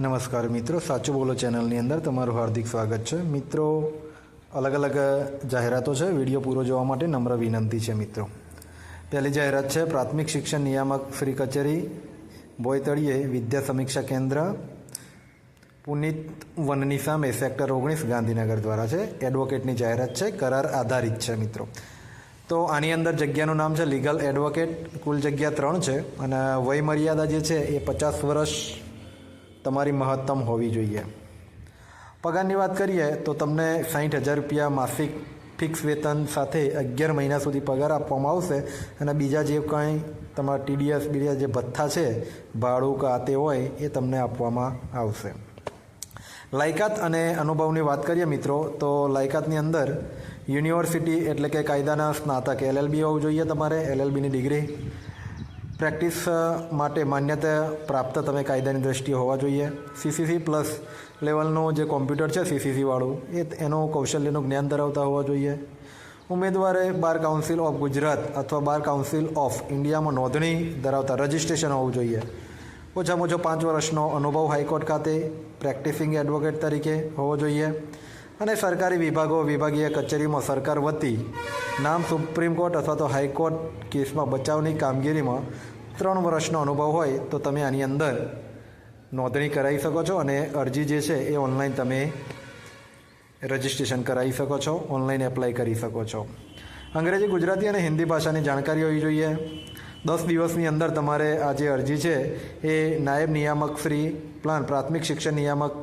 નમસ્કાર મિત્રો, સાચું બોલો ચેનલની અંદર તમારું હાર્દિક સ્વાગત છે. મિત્રો અલગ અલગ જાહેરાતો છે, વીડિયો પૂરો જોવા માટે નમ્ર વિનંતી છે મિત્રો. પહેલી જાહેરાત છે, પ્રાથમિક શિક્ષણ નિયામક શ્રી કચેરી, બોયતળીએ વિદ્યા સમીક્ષા કેન્દ્ર, પુનિત વનની સામે સેક્ટર ઓગણીસ ગાંધીનગર દ્વારા છે. એડવોકેટની જાહેરાત છે, કરાર આધારિત છે મિત્રો. તો આની અંદર જગ્યાનું નામ છે, લીગલ એડવોકેટ, કુલ જગ્યા ત્રણ છે. અને વય મર્યાદા જે છે, એ પચાસ વર્ષ તમારી મહત્તમ હોવી જોઈએ. પગારની વાત કરીએ તો તમને સાઠ હજાર રૂપિયા માસિક ફિક્સ વેતન સાથે અગિયાર મહિના સુધી પગાર આપવામાં આવશે અને બીજા જે કંઈ તમારા ટીડીએસ બીજા જે ભથ્થા છે, ભાડું કે આ તે હોય, એ તમને આપવામાં આવશે. લાયકાત અને અનુભવની વાત કરીએ મિત્રો, તો લાયકાતની અંદર યુનિવર્સિટી એટલે કે કાયદાના સ્નાતક, એલએલબી હોવું જોઈએ તમારે, એલએલબીની ડિગ્રી. પ્રેક્ટિસ માટે માન્યતા પ્રાપ્ત તમે કાયદાની દ્રષ્ટિએ હોવા જોઈએ. સીસીસી પ્લસ લેવલનું જે કોમ્પ્યુટર છે સીસીસીવાળું એ એનું કૌશલ્યનું જ્ઞાન ધરાવતા હોવા જોઈએ. ઉમેદવારે બાર કાઉન્સિલ ઓફ ગુજરાત અથવા બાર કાઉન્સિલ ઓફ ઇન્ડિયામાં નોંધણી ધરાવતા રજિસ્ટ્રેશન હોવું જોઈએ. ઓછામાં ઓછો પાંચ વર્ષનો અનુભવ હાઈકોર્ટ ખાતે પ્રેક્ટિસિંગ એડવોકેટ તરીકે હોવો જોઈએ. અને સરકારી વિભાગો, વિભાગીય કચેરીમાં સરકાર વતી નામ સુપ્રીમ કોર્ટ અથવા તો હાઈકોર્ટ કેસમાં બચાવની કામગીરીમાં ત્રણ વર્ષનો અનુભવ હોય તો તમે આની અંદર નોંધણી કરાવી શકો છો અને અરજી જે છે એ ઓનલાઈન તમે રજિસ્ટ્રેશન કરાવી શકો છો, ઓનલાઈન એપ્લાય કરી શકો છો. અંગ્રેજી, ગુજરાતી અને હિન્દી ભાષાની જાણકારી હોવી જોઈએ. દસ દિવસની અંદર તમારે આ જે અરજી છે એ નાયબ નિયામક શ્રી પ્લાન પ્રાથમિક શિક્ષણ નિયામક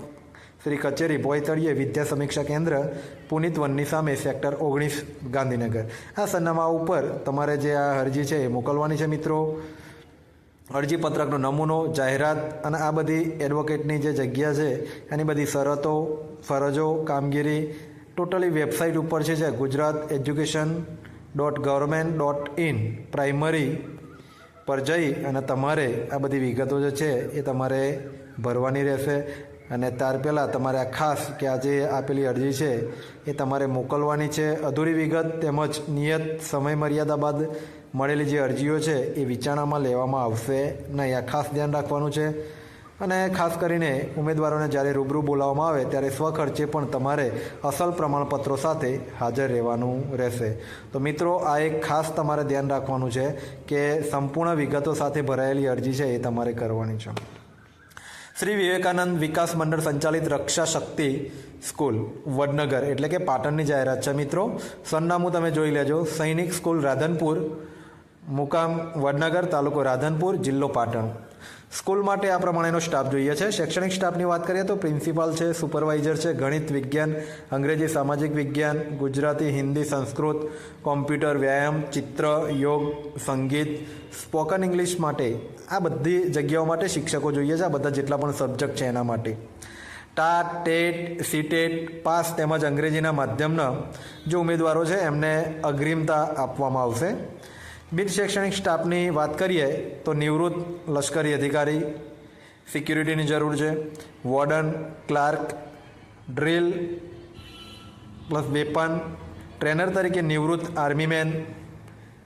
શ્રી કચેરી ભોયતળીએ વિદ્યા સમીક્ષા કેન્દ્ર, પુનિત વનની સામે સેક્ટર ઓગણીસ ગાંધીનગર. આ સરનામા ઉપર તમારે જે આ અરજી છે એ મોકલવાની છે મિત્રો. અરજીપત્રકનો નમૂનો, જાહેરાત અને આ બધી એડવોકેટની જે જગ્યા છે, એની બધી શરતો, ફરજો, કામગીરી ટોટલી વેબસાઇટ ઉપર છે, જે Gujarat education dot government dot in primary પર જઈ અને તમારે આ બધી વિગતો જે છે, એ તમારે ભરવાની રહેશે. અને ત્યાર પહેલાં તમારે આ ખાસ કે આ જે આપેલી અરજી છે, એ તમારે મોકલવાની છે. અધૂરી વિગત તેમજ નિયત સમય મર્યાદા બાદ મળેલી જે અરજીઓ છે એ વિચારણામાં લેવામાં આવશે. નહીં આ ખાસ ધ્યાન રાખવાનું છે. અને ખાસ કરીને ઉમેદવારોને જ્યારે રૂબરૂ બોલાવવામાં આવે ત્યારે સ્વખર્ચે પણ તમારે અસલ પ્રમાણપત્રો સાથે હાજર રહેવાનું રહેશે. તો મિત્રો, આ એક ખાસ તમારે ધ્યાન રાખવાનું છે કે સંપૂર્ણ વિગતો સાથે ભરાયેલી અરજી છે એ તમારે કરવાની છે. શ્રી વિવેકાનંદ વિકાસ મંડળ સંચાલિત રક્ષા શક્તિ સ્કૂલ, વડનગર, એટલે કે પાટણની જાહેરાત છે મિત્રો. સરનામું તમે જોઈ લેજો. સૈનિક સ્કૂલ રાધનપુર મુકામ વડનગર તાલુકો રાધનપુર, જિલ્લો પાટણ. સ્કૂલ માટે આ પ્રમાણેનો સ્ટાફ જોઈએ છે. શૈક્ષણિક સ્ટાફની વાત કરીએ તો પ્રિન્સિપાલ છે, સુપરવાઇઝર છે, ગણિત વિજ્ઞાન, અંગ્રેજી સામાજિક વિજ્ઞાન, ગુજરાતી, હિન્દી સંસ્કૃત, કોમ્પ્યુટર, વ્યાયામ, ચિત્ર, યોગ, સંગીત, સ્પોકન ઇંગ્લિશ માટે આ બધી જગ્યાઓ માટે શિક્ષકો જોઈએ છે. આ બધા જેટલા પણ સબ્જેક્ટ છે એના માટે. ટાટ, ટેટ, સીટેટ, પાસ તેમજ અંગ્રેજીના માધ્યમના જે ઉમેદવારો છે એમને અગ્રિમતા આપવામાં આવશે. બિન શૈક્ષણિક સ્ટાફની વાત કરીએ તો નિવૃત્ત લશ્કરી અધિકારી સિક્યુરિટીની જરૂર છે warden clerk drill plus weapon trainer તરીકે નિવૃત્ત armyman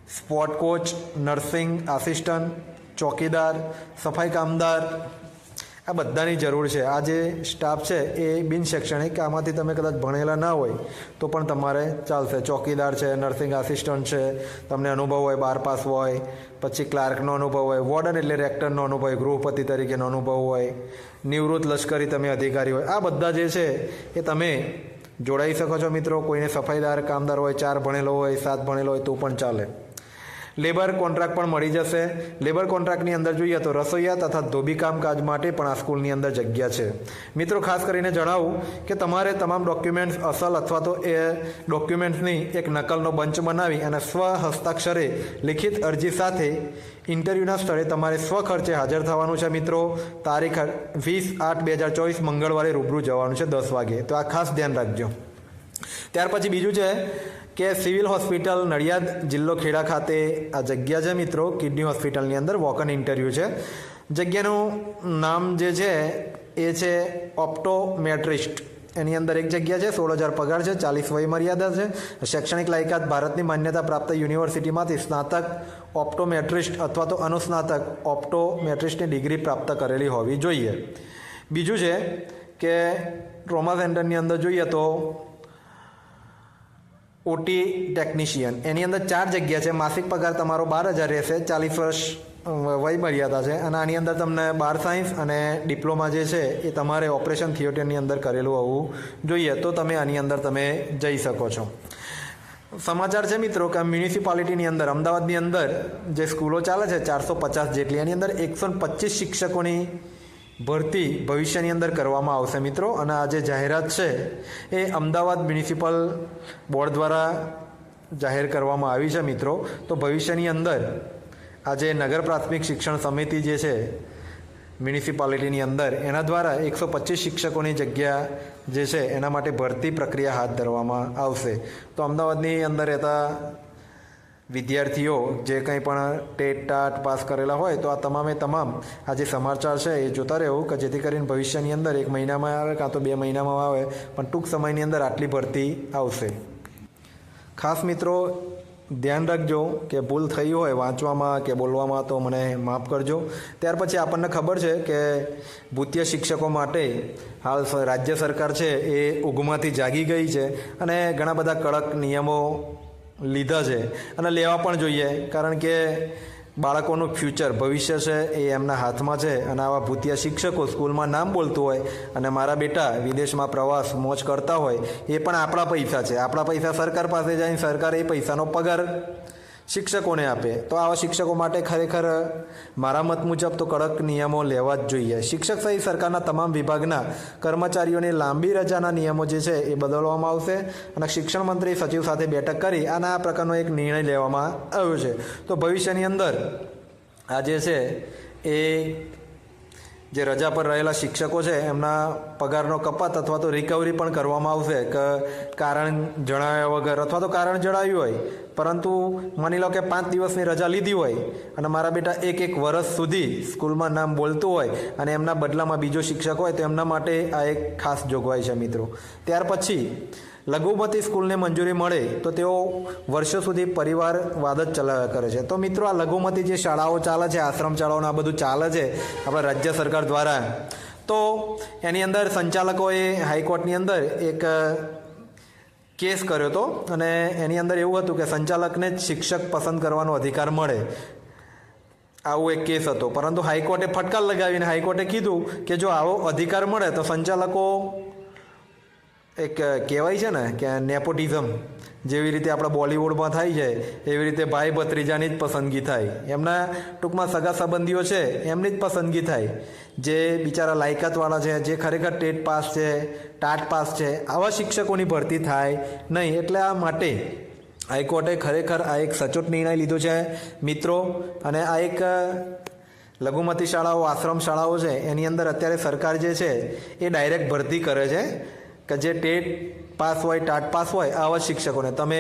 sport coach nursing assistant ચોકીદાર સફાઈ કામદાર આ બધાની જરૂર છે. આ જે સ્ટાફ છે એ બિન શૈક્ષણિક આમાંથી તમે કદાચ ભણેલા ના હોય, તો પણ તમારે ચાલશે. ચોકીદાર છે, નર્સિંગ આસિસ્ટન્ટ છે, તમને અનુભવ હોય, બાર પાસ હોય, પછી ક્લાર્કનો અનુભવ હોય, વોર્ડન એટલે રેક્ટરનો અનુભવ ગૃહપતિ તરીકેનો અનુભવ હોય, નિવૃત્ત લશ્કરી તમે અધિકારી હોય, આ બધા જે છે એ તમે જોડાઈ શકો છો મિત્રો. કોઈને સફાઈદાર, કામદાર હોય, ચાર ભણેલો હોય, સાત ભણેલો હોય, તો પણ ચાલે. લેબર કોન્ટ્રાક્ટ પણ મળી જશે. લેબર કોન્ટ્રાક્ટની અંદર જોઈએ તો રસોઈયા તથા ધોબી કામકાજ માટે પણ આ સ્કૂલની અંદર જગ્યા છે. મિત્રો, ખાસ કરીને જણાવું કે તમારે તમામ ડોક્યુમેન્ટ્સ અસલ અથવા તો એ ડોક્યુમેન્ટ્સની એક નકલનો બંચ બનાવી અને સ્વ હસ્તાક્ષરે લિખિત અરજી સાથે ઇન્ટરવ્યૂના સ્થળે તમારે સ્વખર્ચે હાજર થવાનું છે મિત્રો. તારીખ વીસ આઠ બે હજાર ચોવીસ મંગળવારે રૂબરૂ જવાનું છે દસ વાગે. તો આ ખાસ ધ્યાન રાખજો. ત્યાર પછી બીજું છે કે સિવિલ હોસ્પિટલ નડિયાદ જિલ્લો ખેડા ખાતે આ જગ્યા છે મિત્રો, કિડની હોસ્પિટલની અંદર વોકન ઇન્ટરવ્યૂ છે. જગ્યાનું નામ જે છે, એ છે ઓપ્ટોમેટ્રિસ્ટ એની અંદર એક જગ્યા છે, સોળ હજાર પગાર છે, ચાલીસ વય મર્યાદા છે. શૈક્ષણિક લાયકાત ભારતની માન્યતા પ્રાપ્ત યુનિવર્સિટીમાંથી સ્નાતક ઓપ્ટોમેટ્રિસ્ટ અથવા તો અનુસ્નાતક ઓપ્ટોમેટ્રિસ્ટની ડિગ્રી પ્રાપ્ત કરેલી હોવી જોઈએ. બીજું છે કે ટ્રોમા સેન્ટરની અંદર જોઈએ તો ઓટી ટેકનિશિયન એની અંદર ચાર જગ્યા છે. માસિક પગાર તમારો બાર હજાર રહેશે. ચાલીસ વર્ષ વય મર્યાદા છે. અને આની અંદર તમને બાર સાયન્સ અને ડિપ્લોમા જે છે, એ તમારે ઓપરેશન થિયેટરની અંદર કરેલું હોવું જોઈએ. તો તમે આની અંદર તમે જઈ શકો છો. સમાચાર છે મિત્રો કે મ્યુનિસિપાલિટીની અંદર, અમદાવાદની અંદર જે સ્કૂલો ચાલે છે, ચારસો પચાસ જેટલી, એની અંદર એકસો પચીસ શિક્ષકોની ભરતી ભવિષ્યની અંદર કરવામાં આવશે, મિત્રો. અને આ જે જાહેરાત છે, એ અમદાવાદ મ્યુનિસિપલ બોર્ડ દ્વારા જાહેર કરવામાં આવી છે, મિત્રો. તો ભવિષ્યની અંદર આજે નગર પ્રાથમિક શિક્ષણ સમિતિ જે છે, મ્યુનિસિપાલિટીની અંદર, એના દ્વારા એકસો પચીસ શિક્ષકોની જગ્યા જે છે, એના માટે ભરતી પ્રક્રિયા હાથ ધરવામાં આવશે. તો અમદાવાદની અંદર રહેતા વિદ્યાર્થીઓ જે કંઈ પણ ટેટ ટાટ પાસ કરેલા હોય તો આ તમામે તમામ આ જે સમાચાર છે એ જોતા રહેવું કે જેથી કરીને ભવિષ્યની અંદર એક મહિનામાં આવે કાં તો બે મહિનામાં આવે, પણ ટૂંક સમયની અંદર આટલી ભરતી આવશે. ખાસ મિત્રો, ધ્યાન રાખજો કે ભૂલ થઈ હોય વાંચવામાં કે બોલવામાં તો મને માફ કરજો. ત્યાર પછી આપણને ખબર છે કે ભૂતીય શિક્ષકો માટે હાલ રાજ્ય સરકાર છે એ ઊંઘમાંથી જાગી ગઈ છે અને ઘણા બધા કડક નિયમો લીધા છે. અને લેવા પણ જોઈએ, કારણ કે બાળકોનું ફ્યુચર, ભવિષ્ય છે એ એમના હાથમાં છે. અને આવા ભૂતિયા શિક્ષકો સ્કૂલમાં નામ બોલતું હોય અને મારા બેટા વિદેશમાં પ્રવાસ, મોજ કરતા હોય, એ પણ આપણા પૈસા છે. આપણા પૈસા સરકાર પાસે જાય, સરકાર એ પૈસાનો પગાર શિક્ષકોને આપે. તો આવા શિક્ષકો માટે ખરેખર મારા મત મુજબ તો કડક નિયમો લેવા જ જોઈએ. શિક્ષક સહિત સરકારના તમામ વિભાગના કર્મચારીઓની લાંબી રજાના નિયમો જે છે એ બદલવામાં આવશે અને શિક્ષણ મંત્રી સચિવ સાથે બેઠક કરી અને આ પ્રકારનો એક નિર્ણય લેવામાં આવ્યો છે. તો ભવિષ્યની અંદર આ જે છે એ જે રજા પર રહેલા શિક્ષકો છે, એમના પગારનો કપાત અથવા તો રિકવરી પણ કરવામાં આવશે. કે, કારણ જણાવ્યા વગર અથવા તો કારણ જણાવ્યું હોય, પરંતુ માની લો કે પાંચ દિવસની રજા લીધી હોય અને મારા બેટા એક એક વર્ષ સુધી સ્કૂલમાં નામ બોલતું હોય અને એમના બદલામાં બીજો શિક્ષક હોય, તો એમના માટે આ એક ખાસ જોગવાઈ છે મિત્રો. ત્યાર પછી લઘુમતી સ્કૂલને મંજૂરી મળે તો તેઓ વર્ષો સુધી પરિવારવાદ જ ચલાવ્યા કરે છે. તો મિત્રો, આ લઘુમતી જે શાળાઓ ચાલે છે, આશ્રમ શાળાઓને આ બધું ચાલે છે, આપણા રાજ્ય સરકાર દ્વારા, તો એની અંદર સંચાલકોએ હાઈકોર્ટની અંદર એક કેસ કર્યો હતો અને એની અંદર એવું હતું કે સંચાલકને જ શિક્ષક પસંદ કરવાનો અધિકાર મળે. આવો એક કેસ હતો. પરંતુ હાઈકોર્ટે ફટકાર લગાવીને હાઈકોર્ટે કીધું કે જો આવો અધિકાર મળે તો સંચાલકો એક કહેવાય છે ને કે નેપોટિઝમ જેવી રીતે આપણા બોલિવૂડમાં થાય છે, એવી રીતે ભાઈ ભત્રીજાની જ પસંદગી થાય. એમના ટૂંકમાં સગા સંબંધીઓ છે, એમની જ પસંદગી થાય. જે બિચારા લાયકાતવાળા છે, જે ખરેખર ટેટ પાસ છે, ટાટ પાસ છે, આવા શિક્ષકોની ભરતી થાય નહીં. એટલે આ માટે હાઈકોર્ટે ખરેખર આ એક સચોટ નિર્ણય લીધો છે, મિત્રો. અને આ એક લઘુમતી શાળાઓ આશ્રમ શાળાઓ છે, એની અંદર અત્યારે સરકાર જે છે, એ ડાયરેક્ટ ભરતી કરે છે. કે જે ટેટ પાસ હોય, ટાટ પાસ હોય, આવા શિક્ષકોને. તમે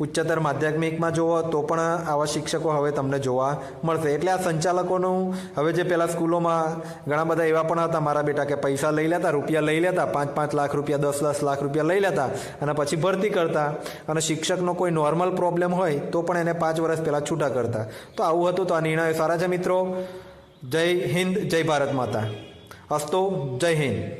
ઉચ્ચતર માધ્યમિકમાં જુઓ તો પણ આવા શિક્ષકો હવે તમને જોવા મળશે. એટલે આ સંચાલકોનું હવે જે પહેલાં સ્કૂલોમાં ઘણા બધા એવા પણ હતા, મારા બેટા કે પૈસા લઈ લેતા, રૂપિયા લઈ લેતા પાંચ પાંચ લાખ રૂપિયા દસ દસ લાખ રૂપિયા લઈ લેતા અને પછી ભરતી કરતા. અને શિક્ષકનો કોઈ નોર્મલ પ્રોબ્લેમ હોય તો પણ એને પાંચ વર્ષ પહેલાં છૂટા કરતા. તો આવું હતું તો આ નિર્ણય સારા છે મિત્રો. જય હિન્દ, જય ભારત માતા. અસ્તો, જય હિન્દ.